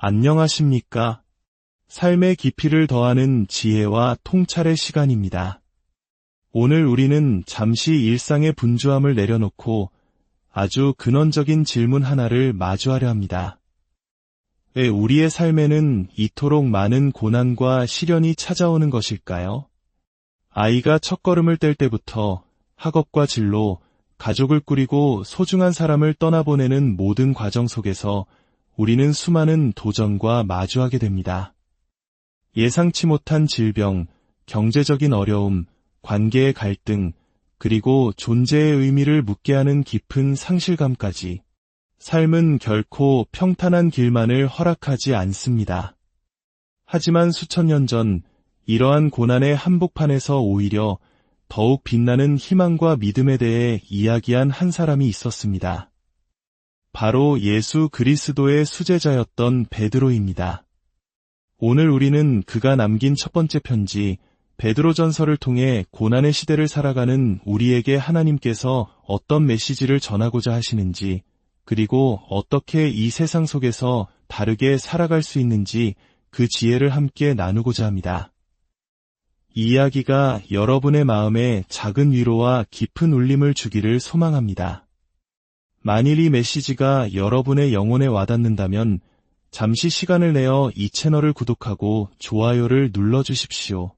안녕하십니까? 삶의 깊이를 더하는 지혜와 통찰의 시간입니다. 오늘 우리는 잠시 일상의 분주함을 내려놓고 아주 근원적인 질문 하나를 마주하려 합니다. 왜 우리의 삶에는 이토록 많은 고난과 시련이 찾아오는 것일까요? 아이가 첫걸음을 뗄 때부터 학업과 진로, 가족을 꾸리고 소중한 사람을 떠나보내는 모든 과정 속에서 우리는 수많은 도전과 마주하게 됩니다. 예상치 못한 질병, 경제적인 어려움, 관계의 갈등, 그리고 존재의 의미를 묻게 하는 깊은 상실감까지 삶은 결코 평탄한 길만을 허락하지 않습니다. 하지만 수천 년 전 이러한 고난의 한복판에서 오히려 더욱 빛나는 희망과 믿음에 대해 이야기한 한 사람이 있었습니다. 바로 예수 그리스도의 수제자였던 베드로입니다. 오늘 우리는 그가 남긴 첫 번째 편지 베드로 전설을 통해 고난의 시대를 살아가는 우리에게 하나님께서 어떤 메시지를 전하고자 하시는지 그리고 어떻게 이 세상 속에서 다르게 살아갈 수 있는지 그 지혜를 함께 나누고자 합니다. 이 이야기가 여러분의 마음에 작은 위로와 깊은 울림을 주기를 소망합니다. 만일 이 메시지가 여러분의 영혼에 와닿는다면 잠시 시간을 내어 이 채널을 구독하고 좋아요를 눌러주십시오.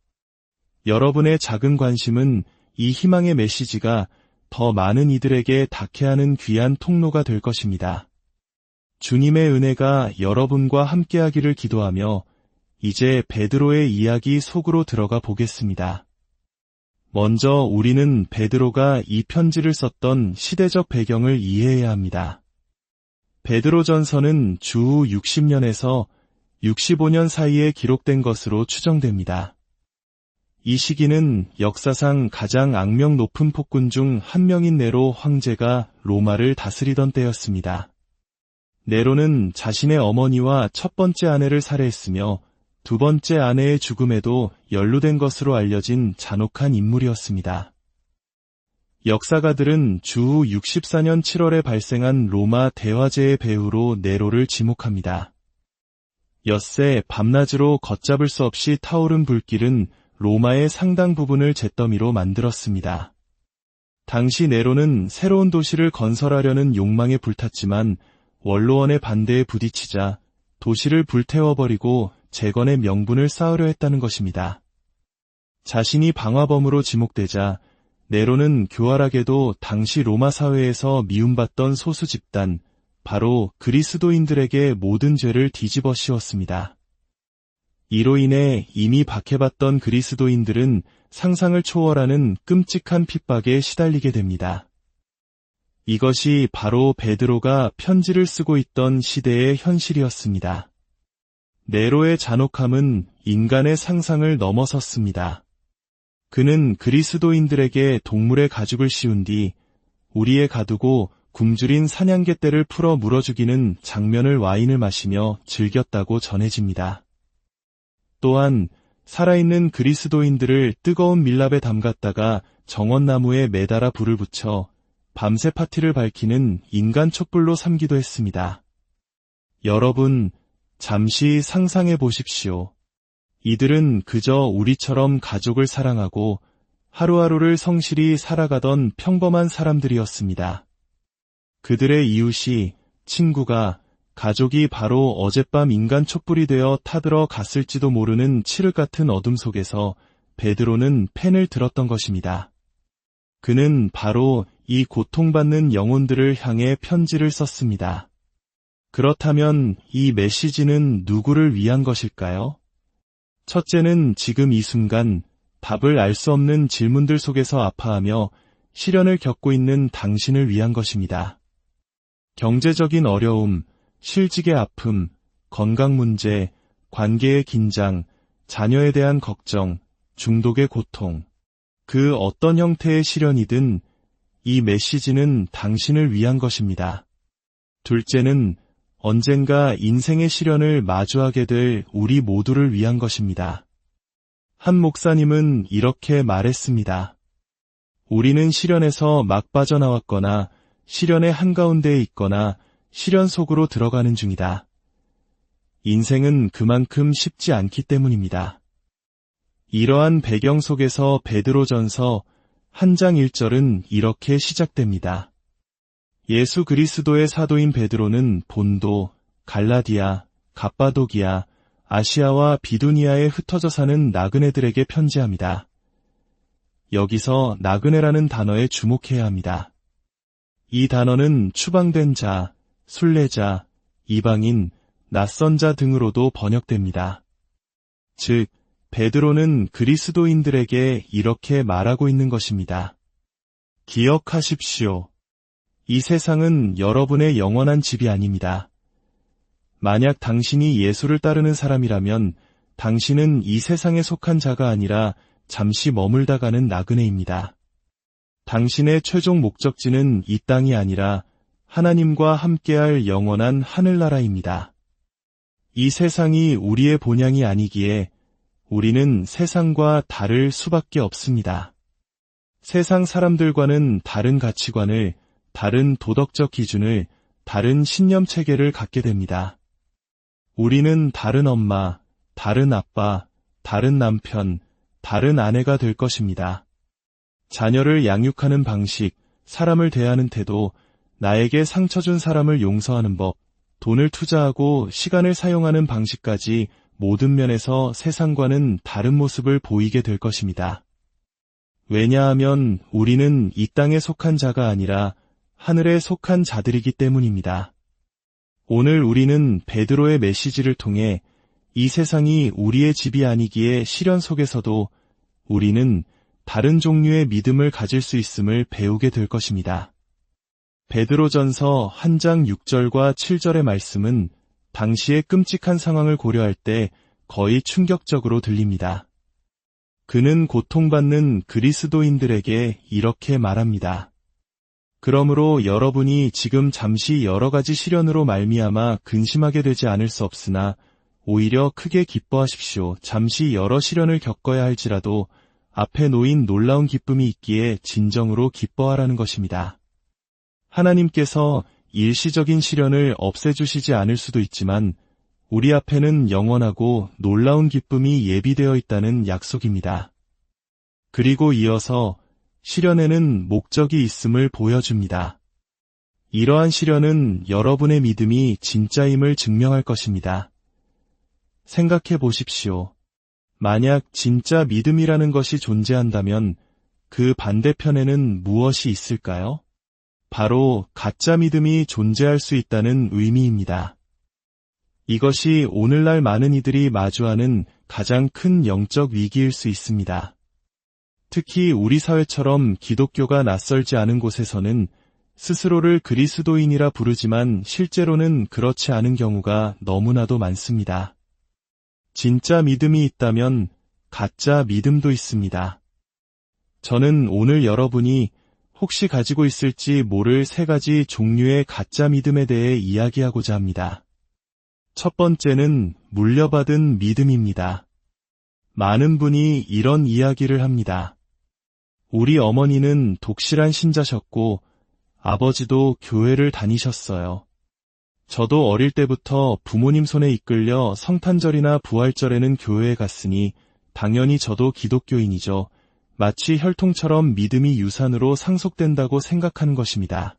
여러분의 작은 관심은 이 희망의 메시지가 더 많은 이들에게 닿게 하는 귀한 통로가 될 것입니다. 주님의 은혜가 여러분과 함께하기를 기도하며 이제 베드로의 이야기 속으로 들어가 보겠습니다. 먼저 우리는 베드로가 이 편지를 썼던 시대적 배경을 이해해야 합니다. 베드로 전서는 주후 60년에서 65년 사이에 기록된 것으로 추정됩니다. 이 시기는 역사상 가장 악명 높은 폭군 중 한 명인 네로 황제가 로마를 다스리던 때였습니다. 네로는 자신의 어머니와 첫 번째 아내를 살해했으며 두 번째 아내의 죽음에도 연루된 것으로 알려진 잔혹한 인물이었습니다. 역사가들은 주후 64년 7월에 발생한 로마 대화재의 배후로 네로를 지목합니다. 엿새 밤낮으로 걷잡을 수 없이 타오른 불길은 로마의 상당 부분을 잿더미로 만들었습니다. 당시 네로는 새로운 도시를 건설하려는 욕망에 불탔지만 원로원의 반대에 부딪히자 도시를 불태워버리고 재건의 명분을 쌓으려 했다는 것입니다. 자신이 방화범으로 지목되자 네로는 교활하게도 당시 로마 사회에서 미움받던 소수 집단, 바로 그리스도인들에게 모든 죄를 뒤집어 씌웠습니다. 이로 인해 이미 박해받던 그리스도인들은 상상을 초월하는 끔찍한 핍박에 시달리게 됩니다. 이것이 바로 베드로가 편지를 쓰고 있던 시대의 현실이었습니다. 네로의 잔혹함은 인간의 상상을 넘어섰습니다. 그는 그리스도인들에게 동물의 가죽을 씌운 뒤 우리의 가두고 굶주린 사냥개 떼를 풀어 물어주기는 장면을 와인을 마시며 즐겼다고 전해집니다. 또한 살아있는 그리스도인들을 뜨거운 밀랍에 담갔다가 정원나무에 매달아 불을 붙여 밤새 파티를 밝히는 인간 촛불로 삼기도 했습니다. 여러분, 잠시 상상해 보십시오. 이들은 그저 우리처럼 가족을 사랑하고 하루하루를 성실히 살아가던 평범한 사람들이었습니다. 그들의 이웃이, 친구가, 가족이 바로 어젯밤 인간 촛불이 되어 타들어 갔을지도 모르는 칠흑 같은 어둠 속에서 베드로는 펜을 들었던 것입니다. 그는 바로 이 고통받는 영혼들을 향해 편지를 썼습니다. 그렇다면 이 메시지는 누구를 위한 것일까요? 첫째는 지금 이 순간 답을 알 수 없는 질문들 속에서 아파하며 시련을 겪고 있는 당신을 위한 것입니다. 경제적인 어려움, 실직의 아픔, 건강 문제, 관계의 긴장, 자녀에 대한 걱정, 중독의 고통, 그 어떤 형태의 시련이든 이 메시지는 당신을 위한 것입니다. 둘째는 언젠가 인생의 시련을 마주하게 될 우리 모두를 위한 것입니다. 한 목사님은 이렇게 말했습니다. 우리는 시련에서 막 빠져나왔거나 시련의 한가운데에 있거나 시련 속으로 들어가는 중이다. 인생은 그만큼 쉽지 않기 때문입니다. 이러한 배경 속에서 베드로전서 한 장 1절은 이렇게 시작됩니다. 예수 그리스도의 사도인 베드로는 본도, 갈라디아, 갑바도기아, 아시아와 비두니아에 흩어져 사는 나그네들에게 편지합니다. 여기서 나그네라는 단어에 주목해야 합니다. 이 단어는 추방된 자, 순례자, 이방인, 낯선 자 등으로도 번역됩니다. 즉, 베드로는 그리스도인들에게 이렇게 말하고 있는 것입니다. 기억하십시오. 이 세상은 여러분의 영원한 집이 아닙니다. 만약 당신이 예수를 따르는 사람이라면 당신은 이 세상에 속한 자가 아니라 잠시 머물다 가는 나그네입니다. 당신의 최종 목적지는 이 땅이 아니라 하나님과 함께할 영원한 하늘나라입니다. 이 세상이 우리의 본향이 아니기에 우리는 세상과 다를 수밖에 없습니다. 세상 사람들과는 다른 가치관을, 다른 도덕적 기준을, 다른 신념 체계를 갖게 됩니다. 우리는 다른 엄마, 다른 아빠, 다른 남편, 다른 아내가 될 것입니다. 자녀를 양육하는 방식, 사람을 대하는 태도, 나에게 상처 준 사람을 용서하는 법, 돈을 투자하고 시간을 사용하는 방식까지 모든 면에서 세상과는 다른 모습을 보이게 될 것입니다. 왜냐하면 우리는 이 땅에 속한 자가 아니라 하늘에 속한 자들이기 때문입니다. 오늘 우리는 베드로의 메시지를 통해 이 세상이 우리의 집이 아니기에 시련 속에서도 우리는 다른 종류의 믿음을 가질 수 있음을 배우게 될 것입니다. 베드로전서 한장 6절과 7절의 말씀은 당시의 끔찍한 상황을 고려할 때 거의 충격적으로 들립니다. 그는 고통받는 그리스도인들에게 이렇게 말합니다. 그러므로 여러분이 지금 잠시 여러 가지 시련으로 말미암아 근심하게 되지 않을 수 없으나 오히려 크게 기뻐하십시오. 잠시 여러 시련을 겪어야 할지라도 앞에 놓인 놀라운 기쁨이 있기에 진정으로 기뻐하라는 것입니다. 하나님께서 일시적인 시련을 없애주시지 않을 수도 있지만 우리 앞에는 영원하고 놀라운 기쁨이 예비되어 있다는 약속입니다. 그리고 이어서 시련에는 목적이 있음을 보여줍니다. 이러한 시련은 여러분의 믿음이 진짜임을 증명할 것입니다. 생각해 보십시오. 만약 진짜 믿음이라는 것이 존재한다면 그 반대편에는 무엇이 있을까요? 바로 가짜 믿음이 존재할 수 있다는 의미입니다. 이것이 오늘날 많은 이들이 마주하는 가장 큰 영적 위기일 수 있습니다. 특히 우리 사회처럼 기독교가 낯설지 않은 곳에서는 스스로를 그리스도인이라 부르지만 실제로는 그렇지 않은 경우가 너무나도 많습니다. 진짜 믿음이 있다면 가짜 믿음도 있습니다. 저는 오늘 여러분이 혹시 가지고 있을지 모를 세 가지 종류의 가짜 믿음에 대해 이야기하고자 합니다. 첫 번째는 물려받은 믿음입니다. 많은 분이 이런 이야기를 합니다. 우리 어머니는 독실한 신자셨고 아버지도 교회를 다니셨어요. 저도 어릴 때부터 부모님 손에 이끌려 성탄절이나 부활절에는 교회에 갔으니 당연히 저도 기독교인이죠. 마치 혈통처럼 믿음이 유산으로 상속된다고 생각하는 것입니다.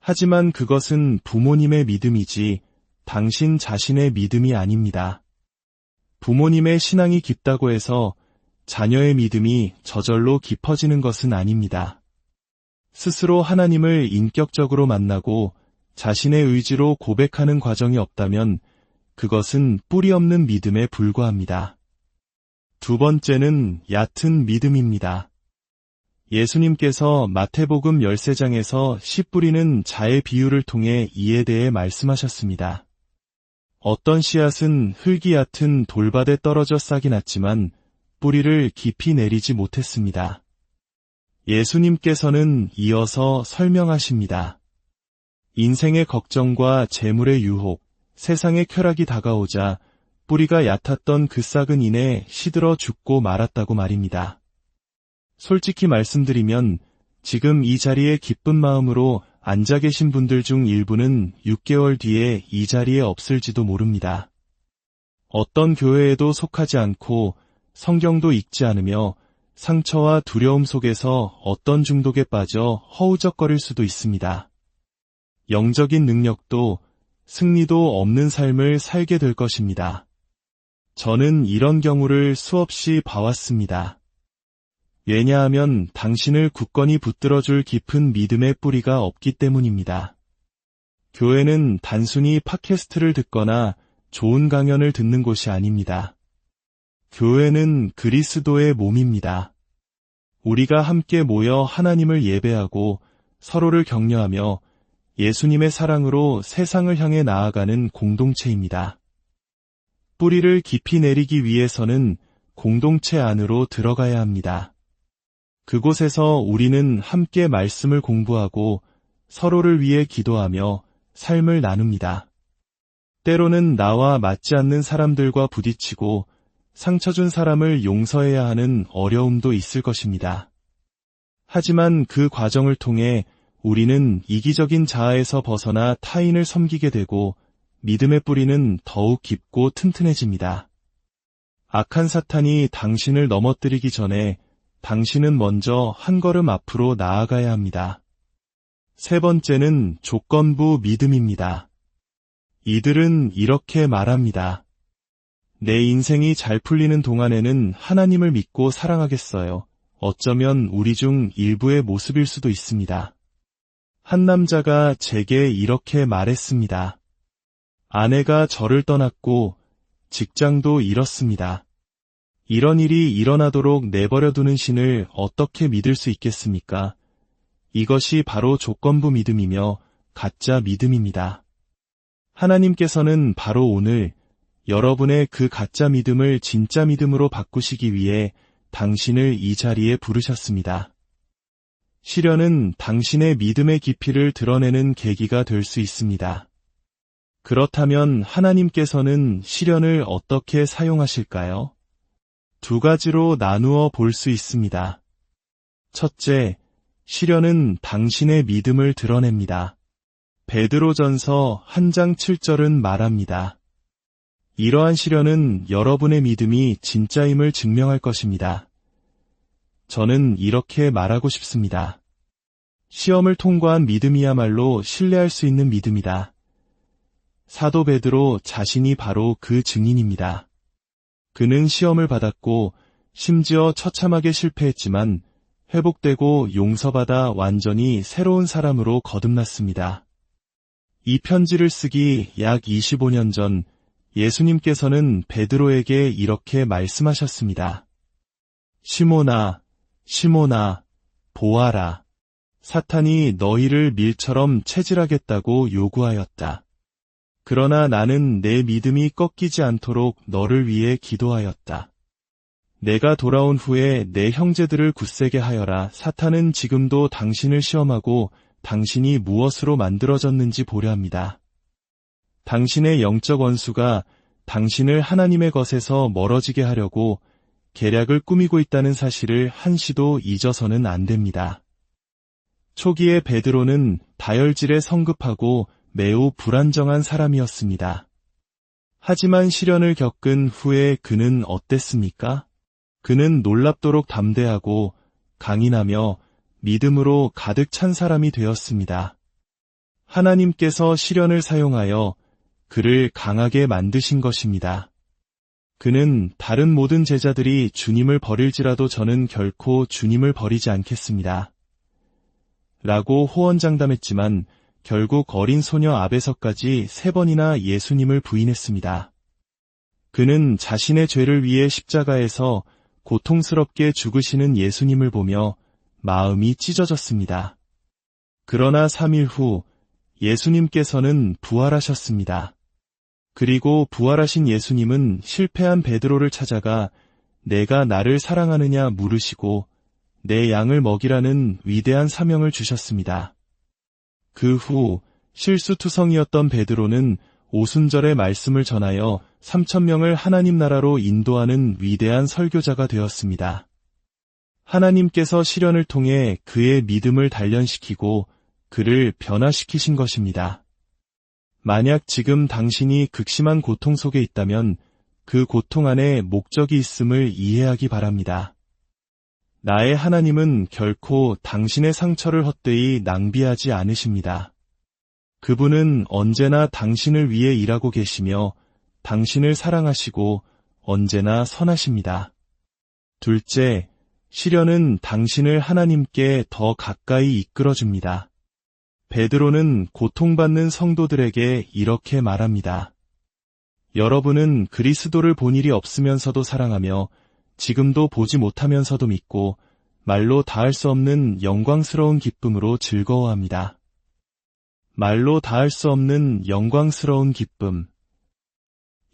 하지만 그것은 부모님의 믿음이지 당신 자신의 믿음이 아닙니다. 부모님의 신앙이 깊다고 해서 자녀의 믿음이 저절로 깊어지는 것은 아닙니다. 스스로 하나님을 인격적으로 만나고 자신의 의지로 고백하는 과정이 없다면 그것은 뿌리 없는 믿음에 불과합니다. 두 번째는 얕은 믿음입니다. 예수님께서 마태복음 13장에서 씨 뿌리는 자의 비유를 통해 이에 대해 말씀하셨습니다. 어떤 씨앗은 흙이 얕은 돌밭에 떨어져 싹이 났지만 뿌리를 깊이 내리지 못했습니다. 예수님께서는 이어서 설명하십니다. 인생의 걱정과 재물의 유혹, 세상의 쾌락이 다가오자 뿌리가 얕았던 그 싹은 이내 시들어 죽고 말았다고 말입니다. 솔직히 말씀드리면 지금 이 자리에 기쁜 마음으로 앉아 계신 분들 중 일부는 6개월 뒤에 이 자리에 없을지도 모릅니다. 어떤 교회에도 속하지 않고 성경도 읽지 않으며 상처와 두려움 속에서 어떤 중독에 빠져 허우적거릴 수도 있습니다. 영적인 능력도 승리도 없는 삶을 살게 될 것입니다. 저는 이런 경우를 수없이 봐왔습니다. 왜냐하면 당신을 굳건히 붙들어줄 깊은 믿음의 뿌리가 없기 때문입니다. 교회는 단순히 팟캐스트를 듣거나 좋은 강연을 듣는 곳이 아닙니다. 교회는 그리스도의 몸입니다. 우리가 함께 모여 하나님을 예배하고 서로를 격려하며 예수님의 사랑으로 세상을 향해 나아가는 공동체입니다. 뿌리를 깊이 내리기 위해서는 공동체 안으로 들어가야 합니다. 그곳에서 우리는 함께 말씀을 공부하고 서로를 위해 기도하며 삶을 나눕니다. 때로는 나와 맞지 않는 사람들과 부딪히고 상처 준 사람을 용서해야 하는 어려움도 있을 것입니다. 하지만 그 과정을 통해 우리는 이기적인 자아에서 벗어나 타인을 섬기게 되고 믿음의 뿌리는 더욱 깊고 튼튼해집니다. 악한 사탄이 당신을 넘어뜨리기 전에 당신은 먼저 한 걸음 앞으로 나아가야 합니다. 세 번째는 조건부 믿음입니다. 이들은 이렇게 말합니다. 내 인생이 잘 풀리는 동안에는 하나님을 믿고 사랑하겠어요. 어쩌면 우리 중 일부의 모습일 수도 있습니다. 한 남자가 제게 이렇게 말했습니다. 아내가 저를 떠났고 직장도 잃었습니다. 이런 일이 일어나도록 내버려두는 신을 어떻게 믿을 수 있겠습니까? 이것이 바로 조건부 믿음이며 가짜 믿음입니다. 하나님께서는 바로 오늘 여러분의 그 가짜 믿음을 진짜 믿음으로 바꾸시기 위해 당신을 이 자리에 부르셨습니다. 시련은 당신의 믿음의 깊이를 드러내는 계기가 될 수 있습니다. 그렇다면 하나님께서는 시련을 어떻게 사용하실까요? 두 가지로 나누어 볼 수 있습니다. 첫째, 시련은 당신의 믿음을 드러냅니다. 베드로전서 한 장 7절은 말합니다. 이러한 시련은 여러분의 믿음이 진짜임을 증명할 것입니다. 저는 이렇게 말하고 싶습니다. 시험을 통과한 믿음이야말로 신뢰할 수 있는 믿음이다. 사도 베드로 자신이 바로 그 증인입니다. 그는 시험을 받았고 심지어 처참하게 실패했지만 회복되고 용서받아 완전히 새로운 사람으로 거듭났습니다. 이 편지를 쓰기 약 25년 전 예수님께서는 베드로에게 이렇게 말씀하셨습니다. 시모나, 시모나, 보아라. 사탄이 너희를 밀처럼 체질하겠다고 요구하였다. 그러나 나는 내 믿음이 꺾이지 않도록 너를 위해 기도하였다. 내가 돌아온 후에 내 형제들을 굳세게 하여라. 사탄은 지금도 당신을 시험하고 당신이 무엇으로 만들어졌는지 보려 합니다. 당신의 영적 원수가 당신을 하나님의 것에서 멀어지게 하려고 계략을 꾸미고 있다는 사실을 한시도 잊어서는 안 됩니다. 초기에 베드로는 다혈질에 성급하고 매우 불안정한 사람이었습니다. 하지만 시련을 겪은 후에 그는 어땠습니까? 그는 놀랍도록 담대하고 강인하며 믿음으로 가득 찬 사람이 되었습니다. 하나님께서 시련을 사용하여 그를 강하게 만드신 것입니다. 그는 다른 모든 제자들이 주님을 버릴지라도 저는 결코 주님을 버리지 않겠습니다. 라고 호언장담했지만 결국 어린 소녀 앞에서까지 세 번이나 예수님을 부인했습니다. 그는 자신의 죄를 위해 십자가에서 고통스럽게 죽으시는 예수님을 보며 마음이 찢어졌습니다. 그러나 3일 후 예수님께서는 부활하셨습니다. 그리고 부활하신 예수님은 실패한 베드로를 찾아가 내가 나를 사랑하느냐 물으시고 내 양을 먹이라는 위대한 사명을 주셨습니다. 그 후 실수투성이었던 베드로는 오순절의 말씀을 전하여 3천명을 하나님 나라로 인도하는 위대한 설교자가 되었습니다. 하나님께서 시련을 통해 그의 믿음을 단련시키고 그를 변화시키신 것입니다. 만약 지금 당신이 극심한 고통 속에 있다면 그 고통 안에 목적이 있음을 이해하기 바랍니다. 나의 하나님은 결코 당신의 상처를 헛되이 낭비하지 않으십니다. 그분은 언제나 당신을 위해 일하고 계시며 당신을 사랑하시고 언제나 선하십니다. 둘째, 시련은 당신을 하나님께 더 가까이 이끌어줍니다. 베드로는 고통받는 성도들에게 이렇게 말합니다. 여러분은 그리스도를 본 일이 없으면서도 사랑하며 지금도 보지 못하면서도 믿고 말로 다할 수 없는 영광스러운 기쁨으로 즐거워합니다. 말로 다할 수 없는 영광스러운 기쁨.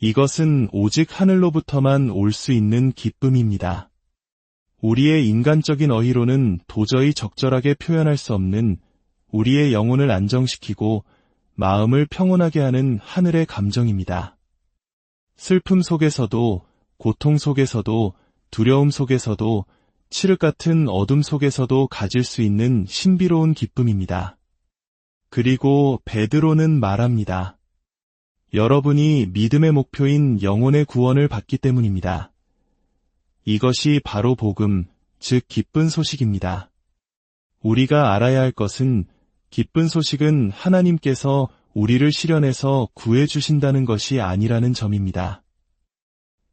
이것은 오직 하늘로부터만 올 수 있는 기쁨입니다. 우리의 인간적인 어휘로는 도저히 적절하게 표현할 수 없는 우리의 영혼을 안정시키고 마음을 평온하게 하는 하늘의 감정입니다. 슬픔 속에서도, 고통 속에서도, 두려움 속에서도, 칠흑 같은 어둠 속에서도 가질 수 있는 신비로운 기쁨입니다. 그리고 베드로는 말합니다. 여러분이 믿음의 목표인 영혼의 구원을 받기 때문입니다. 이것이 바로 복음, 즉 기쁜 소식입니다. 우리가 알아야 할 것은 기쁜 소식은 하나님께서 우리를 실현해서 구해주신다는 것이 아니라는 점입니다.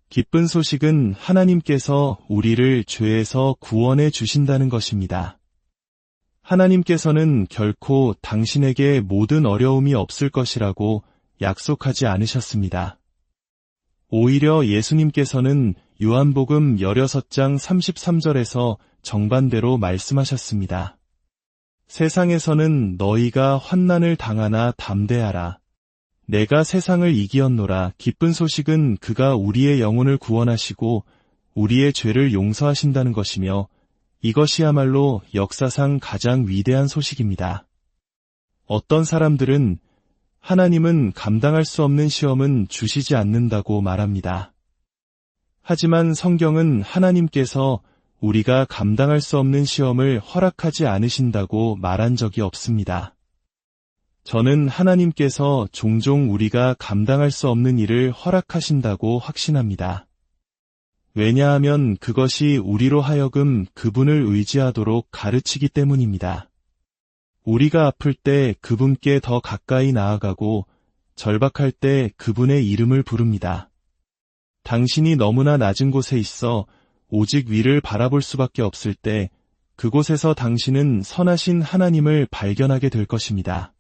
기쁜 소식은 하나님께서 우리를 죄에서 구원해 주신다는 것입니다. 하나님께서는 결코 당신에게 모든 어려움이 없을 것이라고 약속하지 않으셨습니다. 오히려 예수님께서는 요한복음 16장 33절에서 정반대로 말씀하셨습니다. 세상에서는 너희가 환난을 당하나 담대하라. 내가 세상을 이기었노라. 기쁜 소식은 그가 우리의 영혼을 구원하시고 우리의 죄를 용서하신다는 것이며 이것이야말로 역사상 가장 위대한 소식입니다. 어떤 사람들은 하나님은 감당할 수 없는 시험은 주시지 않는다고 말합니다. 하지만 성경은 하나님께서 우리가 감당할 수 없는 시험을 허락하지 않으신다고 말한 적이 없습니다. 저는 하나님께서 종종 우리가 감당할 수 없는 일을 허락하신다고 확신합니다. 왜냐하면 그것이 우리로 하여금 그분을 의지하도록 가르치기 때문입니다. 우리가 아플 때 그분께 더 가까이 나아가고 절박할 때 그분의 이름을 부릅니다. 당신이 너무나 낮은 곳에 있어 오직 위를 바라볼 수밖에 없을 때 그곳에서 당신은 선하신 하나님을 발견하게 될 것입니다.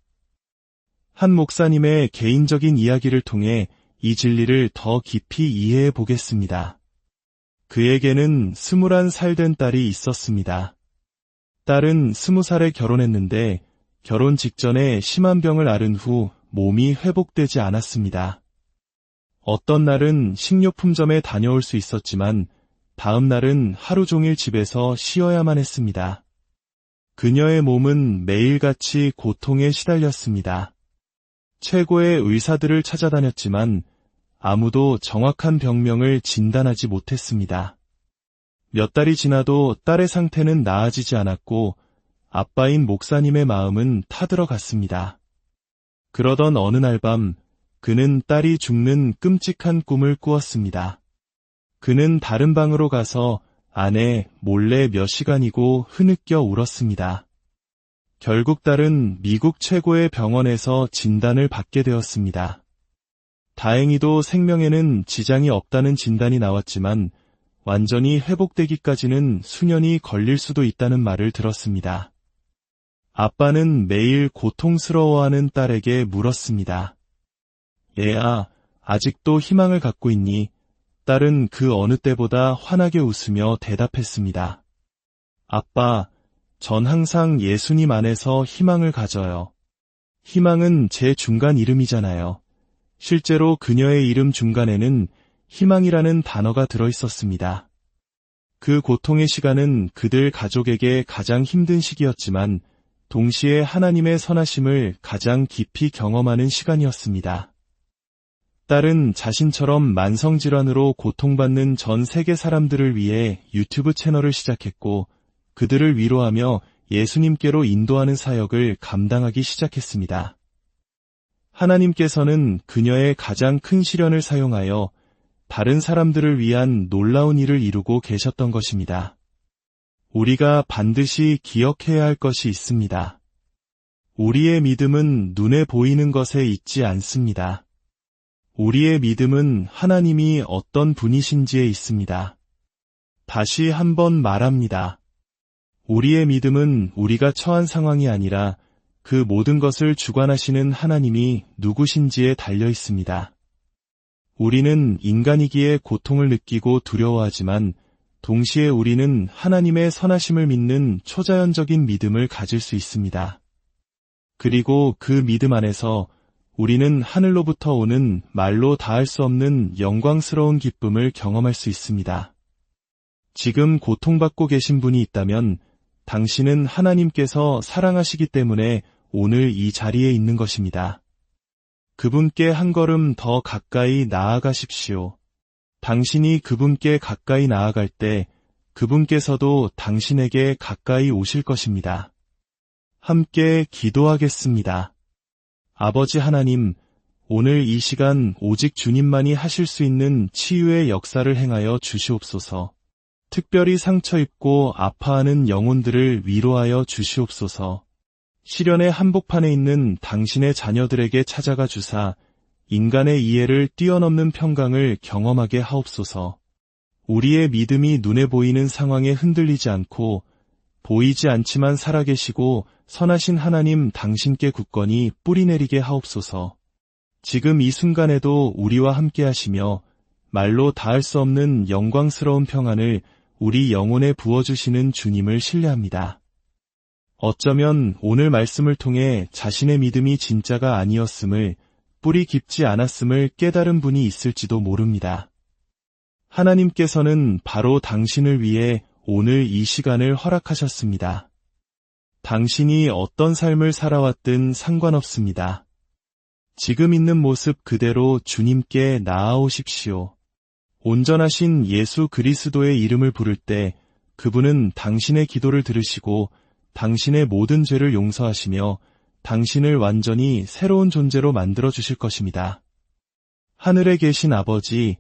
한 목사님의 개인적인 이야기를 통해 이 진리를 더 깊이 이해해 보겠습니다. 그에게는 스물한 살 된 딸이 있었습니다. 딸은 스무 살에 결혼했는데 결혼 직전에 심한 병을 앓은 후 몸이 회복되지 않았습니다. 어떤 날은 식료품점에 다녀올 수 있었지만 다음 날은 하루 종일 집에서 쉬어야만 했습니다. 그녀의 몸은 매일같이 고통에 시달렸습니다. 최고의 의사들을 찾아다녔지만 아무도 정확한 병명을 진단하지 못했습니다. 몇 달이 지나도 딸의 상태는 나아지지 않았고 아빠인 목사님의 마음은 타들어갔습니다. 그러던 어느 날 밤 그는 딸이 죽는 끔찍한 꿈을 꾸었습니다. 그는 다른 방으로 가서 아내 몰래 몇 시간이고 흐느껴 울었습니다. 결국 딸은 미국 최고의 병원에서 진단을 받게 되었습니다. 다행히도 생명에는 지장이 없다는 진단이 나왔지만 완전히 회복되기까지는 수년이 걸릴 수도 있다는 말을 들었습니다. 아빠는 매일 고통스러워하는 딸에게 물었습니다. 얘야, 아직도 희망을 갖고 있니? 딸은 그 어느 때보다 환하게 웃으며 대답했습니다. 아빠, 전 항상 예수님 안에서 희망을 가져요. 희망은 제 중간 이름이잖아요. 실제로 그녀의 이름 중간에는 희망이라는 단어가 들어 있었습니다. 그 고통의 시간은 그들 가족에게 가장 힘든 시기였지만 동시에 하나님의 선하심을 가장 깊이 경험하는 시간이었습니다. 딸은 자신처럼 만성질환으로 고통받는 전 세계 사람들을 위해 유튜브 채널을 시작했고 그들을 위로하며 예수님께로 인도하는 사역을 감당하기 시작했습니다. 하나님께서는 그녀의 가장 큰 시련을 사용하여 다른 사람들을 위한 놀라운 일을 이루고 계셨던 것입니다. 우리가 반드시 기억해야 할 것이 있습니다. 우리의 믿음은 눈에 보이는 것에 있지 않습니다. 우리의 믿음은 하나님이 어떤 분이신지에 있습니다. 다시 한번 말합니다. 우리의 믿음은 우리가 처한 상황이 아니라 그 모든 것을 주관하시는 하나님이 누구신지에 달려 있습니다. 우리는 인간이기에 고통을 느끼고 두려워하지만 동시에 우리는 하나님의 선하심을 믿는 초자연적인 믿음을 가질 수 있습니다. 그리고 그 믿음 안에서 우리는 하늘로부터 오는 말로 다할 수 없는 영광스러운 기쁨을 경험할 수 있습니다. 지금 고통받고 계신 분이 있다면 당신은 하나님께서 사랑하시기 때문에 오늘 이 자리에 있는 것입니다. 그분께 한 걸음 더 가까이 나아가십시오. 당신이 그분께 가까이 나아갈 때 그분께서도 당신에게 가까이 오실 것입니다. 함께 기도하겠습니다. 아버지 하나님, 오늘 이 시간 오직 주님만이 하실 수 있는 치유의 역사를 행하여 주시옵소서. 특별히 상처 입고 아파하는 영혼들을 위로하여 주시옵소서. 시련의 한복판에 있는 당신의 자녀들에게 찾아가 주사 인간의 이해를 뛰어넘는 평강을 경험하게 하옵소서. 우리의 믿음이 눈에 보이는 상황에 흔들리지 않고 보이지 않지만 살아계시고 선하신 하나님 당신께 굳건히 뿌리내리게 하옵소서. 지금 이 순간에도 우리와 함께 하시며 말로 다할 수 없는 영광스러운 평안을 우리 영혼에 부어주시는 주님을 신뢰합니다. 어쩌면 오늘 말씀을 통해 자신의 믿음이 진짜가 아니었음을 뿌리 깊지 않았음을 깨달은 분이 있을지도 모릅니다. 하나님께서는 바로 당신을 위해 오늘 이 시간을 허락하셨습니다. 당신이 어떤 삶을 살아왔든 상관없습니다. 지금 있는 모습 그대로 주님께 나아오십시오. 온전하신 예수 그리스도의 이름을 부를 때 그분은 당신의 기도를 들으시고 당신의 모든 죄를 용서하시며 당신을 완전히 새로운 존재로 만들어 주실 것입니다. 하늘에 계신 아버지,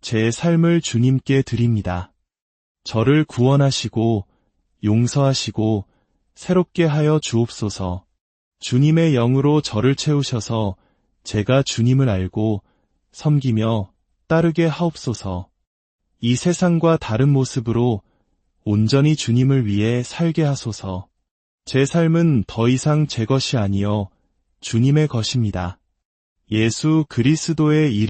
제 삶을 주님께 드립니다. 저를 구원하시고 용서하시고 새롭게 하여 주옵소서. 주님의 영으로 저를 채우셔서 제가 주님을 알고 섬기며 따르게 하옵소서. 이 세상과 다른 모습으로 온전히 주님을 위해 살게 하소서. 제 삶은 더 이상 제 것이 아니요 주님의 것입니다. 예수 그리스도의 이름